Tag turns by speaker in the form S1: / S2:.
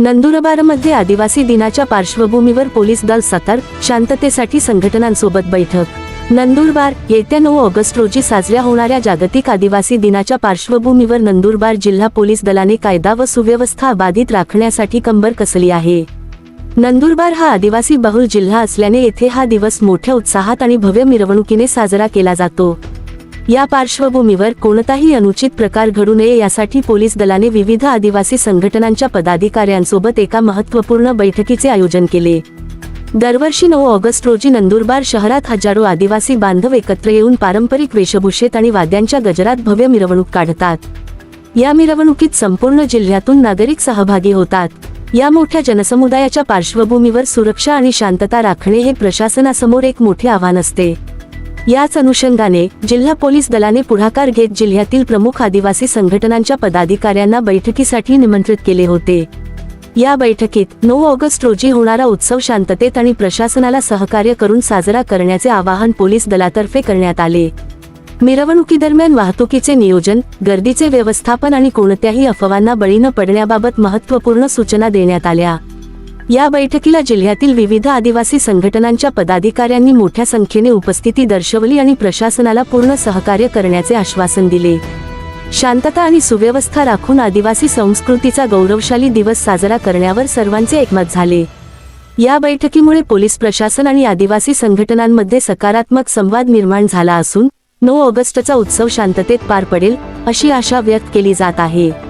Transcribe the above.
S1: नंदुरबारमध्ये आदिवासी दिनाच्या पार्श्वभूमीवर पोलीस दल सतर शांततेसाठी संघटनांसोबत बैठक. नंदुरबार येत्या नऊ ऑगस्ट रोजी साजऱ्या होणाऱ्या जागतिक आदिवासी दिनाच्या पार्श्वभूमीवर नंदुरबार जिल्हा पोलीस दलाने कायदा व सुव्यवस्था बाधित राखण्यासाठी कंबर कसली आहे? नंदुरबार हा आदिवासी बहुल जिल्हा असल्याने येथे हा दिवस मोठ्या उत्साहात आणि भव्य मिरवणुकीने साजरा केला जातो. या पार्श्वभूमीवर कोणताही अनुचित प्रकार घडू नये यासाठी पोलीस दलाने विविध आदिवासी संघटनांच्या पदाधिकाऱ्यांसोबत एका महत्त्वपूर्ण बैठकीचे आयोजन केले. दरवर्षी नऊ ऑगस्ट रोजी नंदुरबार शहरात हजारो आदिवासी बांधव एकत्र येऊन पारंपरिक वेशभूषेत आणि वाद्यांच्या गजरात भव्य मिरवणूक काढतात. या मिरवणुकीत संपूर्ण जिल्ह्यातून नागरिक सहभागी होतात. या मोठ्या जनसमुदायाच्या पार्श्वभूमीवर सुरक्षा आणि शांतता राखणे हे प्रशासनासमोर एक मोठे आव्हान असते. याच अनुषंगाने जिल्हा पोलीस दलाने पुढाकार घेत जिल्ह्यातील प्रमुख आदिवासी संघटनांच्या पदाधिकाऱ्यांना बैठकीसाठी निमंत्रित केले होते. या बैठकीत नऊ ऑगस्ट रोजी होणारा उत्सव शांततेत आणि प्रशासनाला सहकार्य करून साजरा करण्याचे आवाहन पोलीस दलातर्फे करण्यात आले. मिरवणुकीदरम्यान वाहतुकीचे नियोजन गर्दीचे व्यवस्थापन आणि कोणत्याही अफवांना बळी न पडण्याबाबत महत्त्वपूर्ण सूचना देण्यात आल्या. या बैठकीला जिल्ह्यातील विविध आदिवासी संघटनांच्या पदाधिकाऱ्यांनी मोठ्या संख्येने उपस्थिती दर्शवली आणि प्रशासनाला पूर्ण सहकार्य करण्याचे आश्वासन दिले. शांतता आणि सुव्यवस्था राखून आदिवासी संस्कृतीचा गौरवशाली दिवस साजरा करण्यावर सर्वांचे एकमत झाले. या बैठकीमुळे पोलीस प्रशासन आणि आदिवासी संघटनांमध्ये सकारात्मक संवाद निर्माण झाला असून नऊ ऑगस्टचा उत्सव शांततेत पार पडेल अशी आशा व्यक्त केली जात आहे.